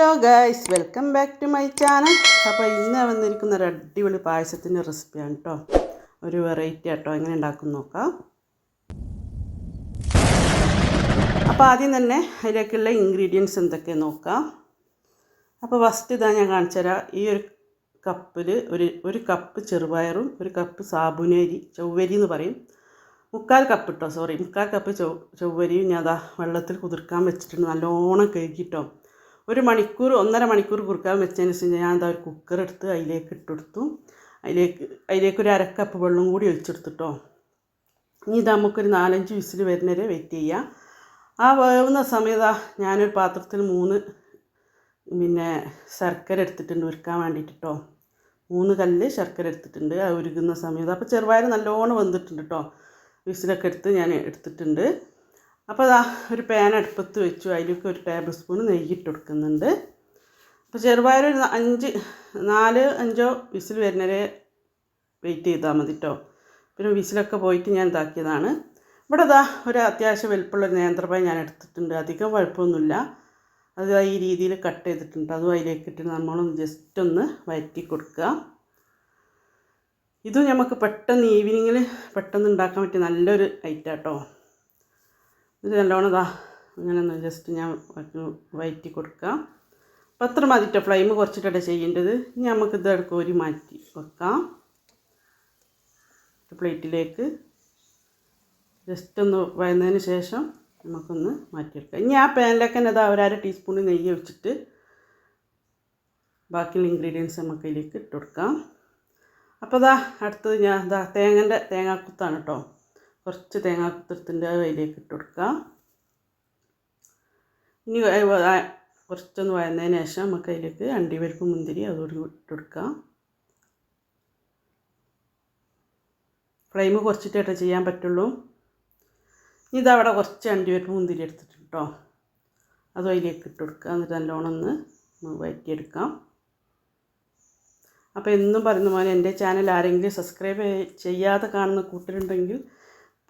Hello guys welcome back to my channel. അപ്പോൾ ഇന്ന് വന്നിരിക്കുന്ന ഒരു അടിപൊളി പായസത്തിന്റെ റെസിപ്പിയാണ് കേട്ടോ. ഒരു വെറൈറ്റി ആട്ടോ എങ്ങനെ ഉണ്ടാക്കും നോക്കാം. അപ്പോൾ ആദ്യം തന്നെ അതിലേക്കുള്ള ഇൻഗ്രീഡിയൻസ് എന്തൊക്കെ നോക്കാം. അപ്പോൾ ഫസ്റ്റ് ഇതാ ഞാൻ കാണിച്ചു തരാം. ഈ ഒരു കപ്പിൽ ഒരു ഒരു കപ്പ് ചെറുപയറും ഒരു കപ്പ് സാബുനേരി ചൊവ്വരി എന്ന് പറയും. മുക്കാൽ കപ്പ് ഇട്ടോ സോറി മുക്കാൽ കപ്പ് ചൊവ്വരിയും ഞാൻ അതാ വെള്ളത്തിൽ കുതിർക്കാൻ വെച്ചിട്ടുണ്ട്. നല്ലോണം കഴുകിട്ടോ. ഒരു മണിക്കൂർ ഒന്നര മണിക്കൂർ കുറുക്കാൻ വെച്ചതിന് ശേഷം ഞാൻ എന്താ ഒരു കുക്കർ എടുത്ത് അതിലേക്ക് ഇട്ടെടുത്തു അതിലേക്ക് അതിലേക്ക് ഒരു അരക്കപ്പ് വെള്ളം കൂടി ഒഴിച്ചെടുത്തിട്ടോ. ഇനി ഇത് നമുക്കൊരു നാലഞ്ച് വിസിൽ വരുന്നവരെ വെയിറ്റ് ചെയ്യാം. ആ വേവുന്ന സമയത്ത് ഞാനൊരു പാത്രത്തിൽ മൂന്ന് പിന്നെ ശർക്കര എടുത്തിട്ടുണ്ട് ഉരുക്കാൻ വേണ്ടിയിട്ടോ മൂന്ന് കല്ല് ശർക്കര എടുത്തിട്ടുണ്ട് അത് ഉരുകുന്ന സമയത്ത് അപ്പോൾ ചെറുപയർ നല്ലോണം വെന്തിട്ടുണ്ട് കേട്ടോ വിസിലൊക്കെ എടുത്ത് ഞാൻ എടുത്തിട്ടുണ്ട്. അപ്പോൾ അതാ ഒരു പാൻ അടുപ്പത്ത് വെച്ചു. അതിലേക്ക് ഒരു ടേബിൾ സ്പൂൺ നെയ്യിട്ട് കൊടുക്കുന്നുണ്ട്. അപ്പോൾ ചെറുപയർ ഒരു അഞ്ച് നാല് അഞ്ചോ വിസിൽ വരുന്നവരെ വെയിറ്റ് ചെയ്താൽ മതി കേട്ടോ പിന്നെ വിസിലൊക്കെ പോയിട്ട് ഞാൻ ഇതാക്കിയതാണ്. ഇവിടെ ഇതാ ഒരു അത്യാവശ്യം വലുപ്പമുള്ള നേന്ത്രപ്പഴം ഞാൻ എടുത്തിട്ടുണ്ട്. അധികം കുഴപ്പമൊന്നുമില്ല. അത് ഈ രീതിയിൽ കട്ട് ചെയ്തിട്ടുണ്ട്. അതും അതിലേക്ക് ഇട്ട് നമ്മളൊന്ന് ജസ്റ്റ് ഒന്ന് വഴറ്റി കൊടുക്കുക. ഇതും നമുക്ക് പെട്ടെന്ന് ഈവനിങ്ങിൽ പെട്ടെന്ന് ഉണ്ടാക്കാൻ പറ്റിയ നല്ലൊരു ഐറ്റം കേട്ടോ ഇത് നല്ലോണം ഇതാ ഒന്ന് ജസ്റ്റ് ഞാൻ വയറ്റി കൊടുക്കാം. അപ്പം അത്ര മതിട്ടോ ഫ്ലെയിം കുറച്ചിട്ടാണ് ചെയ്യേണ്ടത്. ഇനി നമുക്ക് ഇത് ഒരു മാറ്റി വെക്കാം. പ്ലേറ്റിലേക്ക്. ജസ്റ്റ് ഒന്ന് വയന്നതിന് ശേഷം നമുക്കൊന്ന് മാറ്റിയെടുക്കാം. ഇനി ആ പാനിലേക്ക് തന്നെ ഇതാ ഒരു അര ടീസ്പൂൺ നെയ്യ് ഒഴിച്ചിട്ട് ബാക്കിയുള്ള ഇൻഗ്രീഡിയൻസ് നമുക്ക് ഇതിലേക്ക് ഇട്ട് കൊടുക്കാം. അപ്പോൾ ഇതാ അടുത്തത് ഞാൻ ഇതാ തേങ്ങന്റെ തേങ്ങാക്കുത്താണ് കേട്ടോ കുറച്ച് തേങ്ങാക്കുത്തെടുത്തിന്റെ അതിലേക്ക് ഇട്ട് കൊടുക്കുക. ഇനി കുറച്ചൊന്ന് വയന്നതിന് ശേഷം നമുക്ക് അതിലേക്ക് അണ്ടിപരിപ്പ് മുന്തിരി അതോട് ഇട്ട് കൊടുക്കാം ഫ്ലെയിം കുറച്ചിട്ടേ ചെയ്യാൻ പറ്റുള്ളൂ. ഇതവിടെ കുറച്ച് അണ്ടിപരിപ്പ് മുന്തിരി എടുത്തിട്ട് കേട്ടോ. അതും അതിലേക്ക് ഇട്ട് കൊടുക്കുക. എന്നിട്ട് നല്ലോണം ഒന്ന് വഴറ്റിയെടുക്കാം അപ്പോൾ എന്നും പറയുന്ന പോലെ എന്റെ ചാനൽ ആരെങ്കിലും സബ്സ്ക്രൈബ് ചെയ്യാതെ കാണുന്ന കൂട്ടരുണ്ടെങ്കിൽ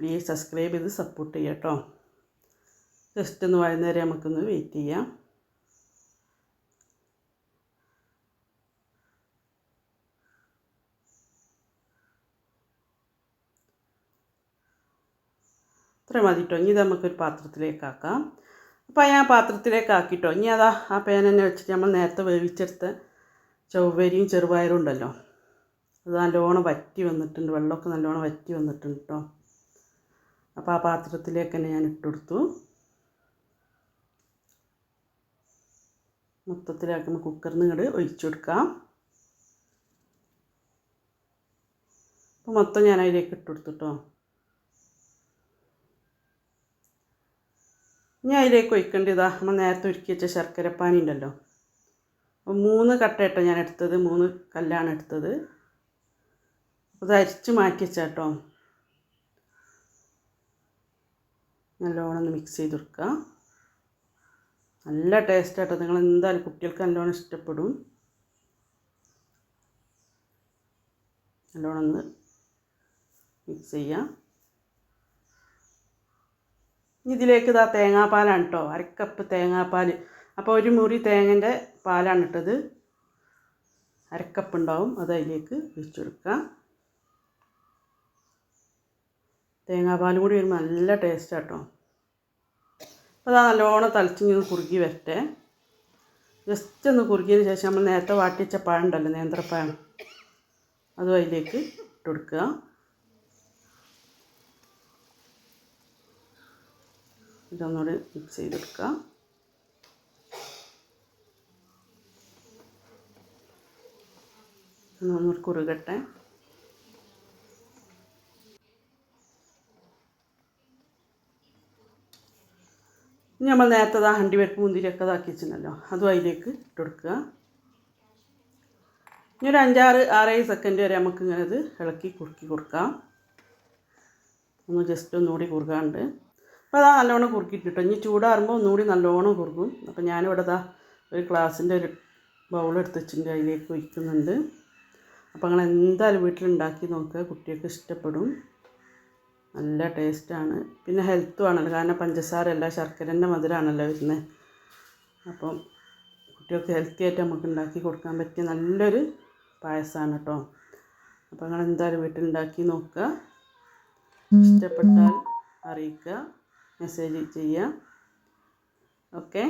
പ്ലീസ് സബ്സ്ക്രൈബ് ചെയ്ത് സപ്പോർട്ട് ചെയ്യാം കേട്ടോ ജസ്റ്റ് ഒന്ന് വൈകുന്നേരം നമുക്കൊന്ന് വെയിറ്റ് ചെയ്യാം. ഇത്ര മതി കേട്ടോ ഇനി ഇത് നമുക്കൊരു പാത്രത്തിലേക്ക് ആക്കാം. അപ്പോൾ ഞാൻ പാത്രത്തിലേക്ക് ആക്കിട്ടോ ഇനി അതാ ആ പേന തന്നെ വെച്ചിട്ട് നമ്മൾ നേരത്തെ വേവിച്ചെടുത്ത ചൊവ്വരിയും ചെറുപയറും ഉണ്ടല്ലോ. അത് നല്ലോണം വറ്റി വന്നിട്ടുണ്ട്. വെള്ളമൊക്കെ നല്ലോണം വറ്റി വന്നിട്ടുണ്ട് കേട്ടോ അപ്പോൾ ആ പാത്രത്തിലേക്ക് തന്നെ ഞാൻ ഇട്ടെടുത്തു മൊത്തത്തിലാക്കുന്ന കുക്കറിൽ നിന്ന് ഇങ്ങോട്ട് ഒഴിച്ചു കൊടുക്കാം. അപ്പോൾ മൊത്തം ഞാൻ അതിലേക്ക് ഇട്ട് കൊടുത്തു കേട്ടോ ഇനി അതിലേക്ക് ഒഴിക്കേണ്ടതാ നമ്മൾ നേരത്തെ ഒരുക്കി വെച്ച ശർക്കരപ്പാനി ഉണ്ടല്ലോ. അപ്പോൾ മൂന്ന് കട്ടയിട്ടോ ഞാൻ എടുത്തത് മൂന്ന് കല്ലാണ് എടുത്തത്. അത് അരിച്ച് മാറ്റി വെച്ചാട്ടോ നല്ലോണം ഒന്ന് മിക്സ് ചെയ്ത് കൊടുക്കുക. നല്ല ടേസ്റ്റ് ആട്ടോ. നിങ്ങൾ എന്തായാലും കുട്ടികൾക്ക് നല്ലോണം ഇഷ്ടപ്പെടും. നല്ലോണം ഒന്ന് മിക്സ് ചെയ്യാം ഇതിലേക്ക് ഇതാ തേങ്ങാപ്പാലാണ് കേട്ടോ അരക്കപ്പ് തേങ്ങാപ്പാൽ അപ്പോൾ ഒരു മുറി തേങ്ങന്റെ പാലാണ് ഇട്ടത്. അരക്കപ്പ് ഉണ്ടാവും. അത് അതിലേക്ക് ഒഴിച്ചു കൊടുക്കാം തേങ്ങാപ്പാലും കൂടി വരുമ്പോൾ നല്ല ടേസ്റ്റ് കേട്ടോ അപ്പോൾ അതാ നല്ലോണം തലച്ചിങ്ങനെ കുറുകി വരട്ടെ. ജസ്റ്റ് ഒന്ന് കുറുകിയതിന് ശേഷം നമ്മൾ നേരത്തെ വാട്ടിച്ച പഴം ഉണ്ടല്ലോ നേന്ത്രപ്പഴം. അതും അതിലേക്ക് ഇട്ട് കൊടുക്കുക. ഇതൊന്നുകൂടി മിക്സ് ചെയ്തെടുക്കുക ഒന്നുകൂടി കുറുകട്ടെ. നമ്മൾ നേരത്തെ ആ ഹണ്ടി വെപ്പ് മുന്തിരിയൊക്കെ ഇതാക്കി വെച്ചിട്ടുണ്ടല്ലോ അതും അതിലേക്ക് ഇട്ട് കൊടുക്കുക. ഇനി ഒരു അഞ്ചാറ് ആറേഴ് സെക്കൻഡ് വരെ നമുക്ക് ഇങ്ങനെ ഇത് ഇളക്കി കുറുക്കി കൊടുക്കാം. ഒന്ന് ജസ്റ്റ് ഒന്നുകൂടി കുറുകാണ്ട്. അപ്പോൾ അതാ നല്ലോണം കുറുക്കിയിട്ടിട്ടോ. ഇനി ചൂടാറുമ്പോൾ ഒന്നുകൂടി നല്ലോണം കുറുകും. അപ്പോൾ ഞാനിവിടെ ഇതാ ഒരു ഗ്ലാസിന്റെ ഒരു ബൗൾ എടുത്ത് വെച്ചിട്ടുണ്ട്. അതിലേക്ക് ഒഴിക്കുന്നുണ്ട്. അപ്പോൾ നിങ്ങൾ എന്തായാലും വീട്ടിലുണ്ടാക്കി നോക്കുക. കുട്ടികൾക്ക് ഇഷ്ടപ്പെടും. നല്ല ടേസ്റ്റാണ്. പിന്നെ ഹെൽത്തും ആണല്ലോ. കാരണം പഞ്ചസാര അല്ല ശർക്കരന്റെ മധുരമാണല്ലോ വരുന്നത് അപ്പം കുട്ടികൾക്ക് ഹെൽത്തി ആയിട്ട് നമുക്ക് ഉണ്ടാക്കി കൊടുക്കാൻ പറ്റിയ നല്ലൊരു പായസമാണ് കേട്ടോ അപ്പോൾ നിങ്ങൾ എന്തായാലും വീട്ടിലുണ്ടാക്കി നോക്കുക. ഇഷ്ടപ്പെട്ടാൽ അറിയിക്കുക. മെസ്സേജ് ചെയ്യുക. ഓക്കെ?